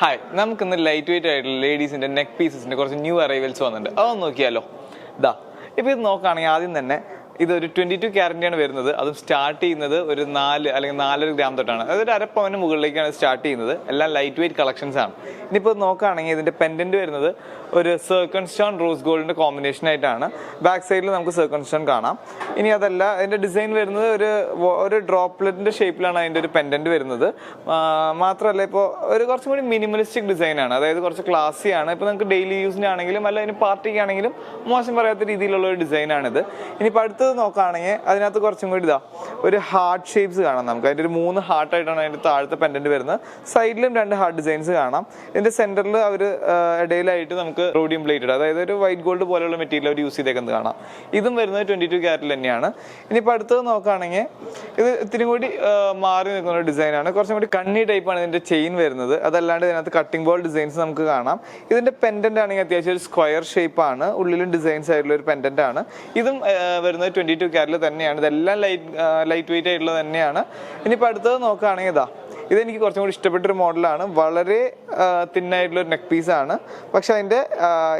Hi നമുക്കിന്ന് light weight ആയിട്ടുള്ള ലേഡീസിന്റെ neck പീസസിന്റെ കുറച്ച് ന്യൂ അറൈവൽസ് വന്നിട്ടുണ്ട്. അതൊന്ന് നോക്കിയാലോ? ഇതാ ഇപ്പൊ ഇത് നോക്കുകയാണെങ്കിൽ ആദ്യം തന്നെ ഇതൊരു ട്വന്റി ടു ക്യാരറ്റിയാണ് വരുന്നത്. അതും സ്റ്റാർട്ട് ചെയ്യുന്നത് ഒരു നാല് അല്ലെങ്കിൽ നാലര ഗ്രാം തൊട്ടാണ്. അതായത് ഒരു അരപ്പവന് മുകളിലേക്കാണ് സ്റ്റാർട്ട് ചെയ്യുന്നത്. എല്ലാം ലൈറ്റ് വെയിറ്റ് കളക്ഷൻസ് ആണ് ഇനിയിപ്പോൾ നോക്കുകയാണെങ്കിൽ ഇതിന്റെ പെൻഡന്റ് വരുന്നത് ഒരു സർക്കൺ സ്റ്റോൺ റോസ് ഗോൾഡിന്റെ കോമ്പിനേഷൻ ആയിട്ടാണ് ബാക്ക് സൈഡിൽ നമുക്ക് സർക്കൺ സ്റ്റോൺ കാണാം. ഇനി അതല്ല അതിന്റെ ഡിസൈൻ വരുന്നത് ഒരു ഒരു ഡ്രോപ്ലെറ്റിന്റെ ഷേപ്പിലാണ് അതിന്റെ ഒരു പെൻഡന്റ് വരുന്നത്. മാത്രമല്ല ഇപ്പോൾ ഒരു കുറച്ചും കൂടി മിനിമലിസ്റ്റിക് ഡിസൈനാണ് ആണ്. അതായത് കുറച്ച് ക്ലാസി ആണ്. ഇപ്പോൾ നമുക്ക് ഡെയിലി യൂസിനാണെങ്കിലും അല്ല അതിന് പാർട്ടിക്ക് ആണെങ്കിലും മോശം പറയാത്ത രീതിയിലുള്ള ഒരു ഡിസൈൻ ആണിത്. ഇനിയിപ്പോൾ അടുത്തത് നോക്കുകയാണെങ്കിൽ അതിനകത്ത് കുറച്ചും കൂടി ഇതാ. ഒരു ഹാർട്ട് ഷേപ്സ് കാണാം നമുക്ക്. അതിന്റെ ഒരു മൂന്ന് ഹാർട്ട് ആയിട്ടാണ് അതിന്റെ താഴത്തെ പെൻഡന്റ് വരുന്നത്. സൈഡിലും രണ്ട് ഹാർട്ട് ഡിസൈൻസ് കാണാം. ഇതിന്റെ സെന്ററിൽ അവർ ഇടയിലായിട്ട് നമുക്ക് റോഡിയം പ്ലേറ്റഡ് അതായത് ഒരു വൈറ്റ് ഗോൾഡ് പോലെയുള്ള മെറ്റീരിയൽ അവർ യൂസ് ചെയ്തേക്കുന്നത് കാണാം. ഇതും വരുന്നത് ട്വന്റി ടു ക്യാരറ്റിൽ തന്നെയാണ്. ഇനിയിപ്പോൾ അടുത്തത് നോക്കുകയാണെങ്കിൽ ഇത് ഇത്തിരി കൂടി മാറി നിൽക്കുന്ന ഒരു ഡിസൈനാണ് കുറച്ചും കൂടി കണ്ണി ടൈപ്പാണ് ഇതിന്റെ ചെയിൻ വരുന്നത്. അതല്ലാണ്ട് ഇതിനകത്ത് കട്ടിംഗ് ബോൾ ഡിസൈൻസ് നമുക്ക് കാണാം. ഇതിന്റെ പെൻഡന്റ് ആണെങ്കിൽ അത്യാവശ്യം ഒരു സ്ക്വയർ ഷേപ്പ് ആണ്. ഉള്ളിലും ഡിസൈൻസ് ആയിട്ടുള്ള ഒരു പെൻഡന്റ് ആണ്. ഇതും വരുന്നത് ട്വന്റി ടു ക്യാരറ്റിൽ തന്നെയാണ്. ഇതെല്ലാം ലൈറ്റ് ലൈറ്റ് വെയിറ്റ് ആയിട്ടുള്ളത് തന്നെയാണ്. ഇനിയിപ്പോൾ അടുത്തത് നോക്കുകയാണെങ്കിൽ ഇതാ ഇതെനിക്ക് കുറച്ചും കൂടി ഇഷ്ടപ്പെട്ട ഒരു മോഡലാണ്. വളരെ തിന്നായിട്ടുള്ള ഒരു നെക്ക് പീസ് ആണ്. പക്ഷെ അതിന്റെ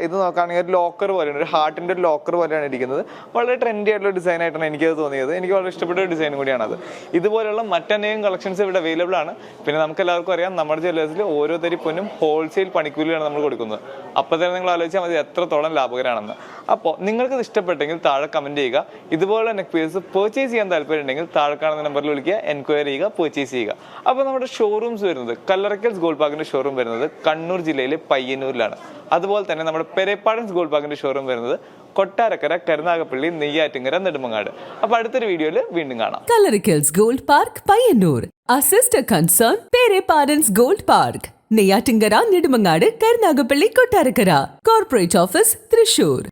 ഇത് നോക്കുകയാണെങ്കിൽ ഒരു ലോക്കർ പോലെയാണ് ഒരു ഹാർട്ടിന്റെ ഒരു ലോക്കർ പോലെയാണ് ഇരിക്കുന്നത്. വളരെ ട്രെൻഡി ആയിട്ടുള്ള ഡിസൈൻ ആയിട്ടാണ് എനിക്കത് തോന്നിയത്. എനിക്ക് വളരെ ഇഷ്ടപ്പെട്ട ഒരു ഡിസൈൻ കൂടിയാണ് അത് ഇതുപോലെയുള്ള മറ്റനേകം കളക്ഷൻസ് ഇവിടെ അവൈലബിൾ ആണ്. പിന്നെ നമുക്ക് എല്ലാവർക്കും അറിയാം നമ്മുടെ ജ്വല്ലേഴ്സിൽ ഓരോ തരി പൊന്നും ഹോൾസെയിൽ പണിക്കൂലിയാണ് നമ്മൾ കൊടുക്കുന്നത്. അപ്പോൾ തന്നെ നിങ്ങൾ ആലോചിച്ചാൽ മതി എത്രത്തോളം ലാഭകരമാണെന്ന് അപ്പോൾ നിങ്ങൾക്ക് ഇത് ഇഷ്ടപ്പെട്ടെങ്കിൽ താഴെ കമന്റ് ചെയ്യുക. ഇതുപോലെ നെക്ക് പീസ് പർച്ചേസ് ചെയ്യാൻ താല്പര്യം ഉണ്ടെങ്കിൽ താഴെ കാണുന്ന നമ്പറിൽ വിളിക്കുക എൻക്വയറി ചെയ്യുക പർച്ചേസ് ചെയ്യുക. അപ്പോൾ നമ്മുടെ ഷോറൂംസ് വരുന്നത്. കല്ലറക്കൽസ് ഗോൾഡ് പാർക്കിന്റെ ഷോറൂം വരുന്നത് കണ്ണൂർ ജില്ലയിലെ പയ്യന്നൂരിലാണ്. അതുപോലെ തന്നെ നമ്മുടെ പെരേപ്പാടൻസ് ഗോൾഡ് പാർക്കിന്റെ ഷോറൂം വരുന്നത് കൊട്ടാരക്കര കരുനാഗപ്പള്ളി നെയ്യാറ്റിങ്കര നെടുമങ്ങാട്. അപ്പൊ അടുത്തൊരു വീഡിയോയിൽ വീണ്ടും കാണാം. Kallarakkals gold park Payyanur. Assist concern concern, gold park. Neyyattinkara Nedumangad Karunagappally Kottarakkara. Corporate office Thrissur.